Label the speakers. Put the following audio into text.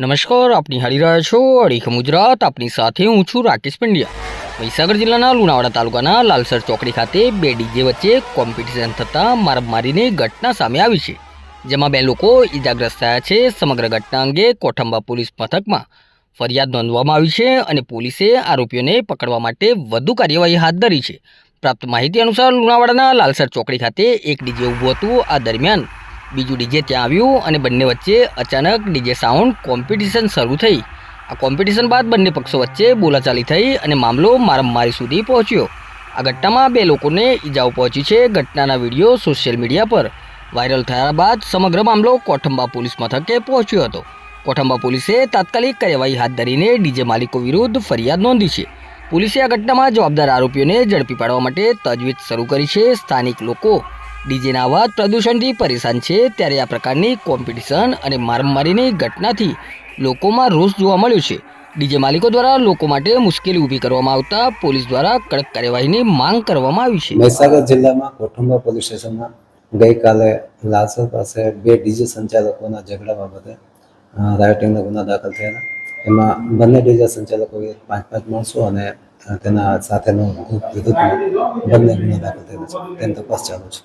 Speaker 1: નમસ્કાર, આપની હારી રહ્યા છો અડીખમ ગુજરાત આપની સાથે હું છું રાકેશ પંડ્યા. મહીસાગર જિલ્લાના લુણાવાડા તાલુકાના લાલસર ચોકડી ખાતે બે ડીજે વચ્ચે કોમ્પિટિશન થતાં મારમારીની ઘટના સામે આવી છે, જેમાં બે લોકો ઈજાગ્રસ્ત થયા છે. સમગ્ર ઘટના અંગે કોઠંબા પોલીસ મથકમાં ફરિયાદ નોંધવામાં આવી છે અને પોલીસે આરોપીઓને પકડવા માટે વધુ કાર્યવાહી હાથ ધરી છે. પ્રાપ્ત માહિતી અનુસાર લુણાવાડાના લાલસર ચોકડી ખાતે એક ડીજે ઊભું હતું. આ દરમિયાન બીજું ડીજે ત્યાં આવ્યું અને બંને વચ્ચે અચાનક ડીજે સાઉન્ડ કોમ્પિટિશન શરૂ થઈ. આ કોમ્પિટિશન બાદ બંને પક્ષો વચ્ચે બોલાચાલી થઈ અને મામલો મારામારી સુધી પહોંચ્યો. આ ઘટનામાં બે લોકોને ઈજાઓ પહોંચી છે. ઘટનાના વીડિયો સોશિયલ મીડિયા પર વાયરલ થયા બાદ સમગ્ર મામલો કોઠંબા પોલીસ મથકે પહોંચ્યો હતો. કોઠંબા પોલીસે તાત્કાલિક કાર્યવાહી હાથ ધરીને ડીજે માલિકો વિરુદ્ધ ફરિયાદ નોંધી છે. પોલીસે આ ઘટનામાં જવાબદાર આરોપીઓને ઝડપી પાડવા માટે તજવીજ શરૂ કરી છે. સ્થાનિક લોકો ડીજેના અવાજ પ્રદૂષણથી પરેશાન છે, ત્યારે આ પ્રકારની કોમ્પિટિશન અને મારમારીની ઘટનાથી લોકોમાં રોષ જોવા મળ્યો છે. ડીજે માલિકો દ્વારા લોકો માટે મુશ્કેલી ઊભી કરવામાં આવતા પોલીસ દ્વારા કડક કાર્યવાહીની માંગ કરવામાં આવી છે.
Speaker 2: મહીસાગર જિલ્લામાં કોઠુંબા પોલીસ સ્ટેશનમાં ગઈકાલે લાલસર પાસે બે ડીજે સંચાલકોના ઝઘડા બાબતે રાયોટિંગના ગુના દાખલ થયેલા. એમાં બંને ડીજે સંચાલકો પાંચ પાંચ માણસો અને તેના સાથેનો ગ્રુપ બંને ગુના દાખલ થયેલા છે. તેની તપાસ ચાલુ છે.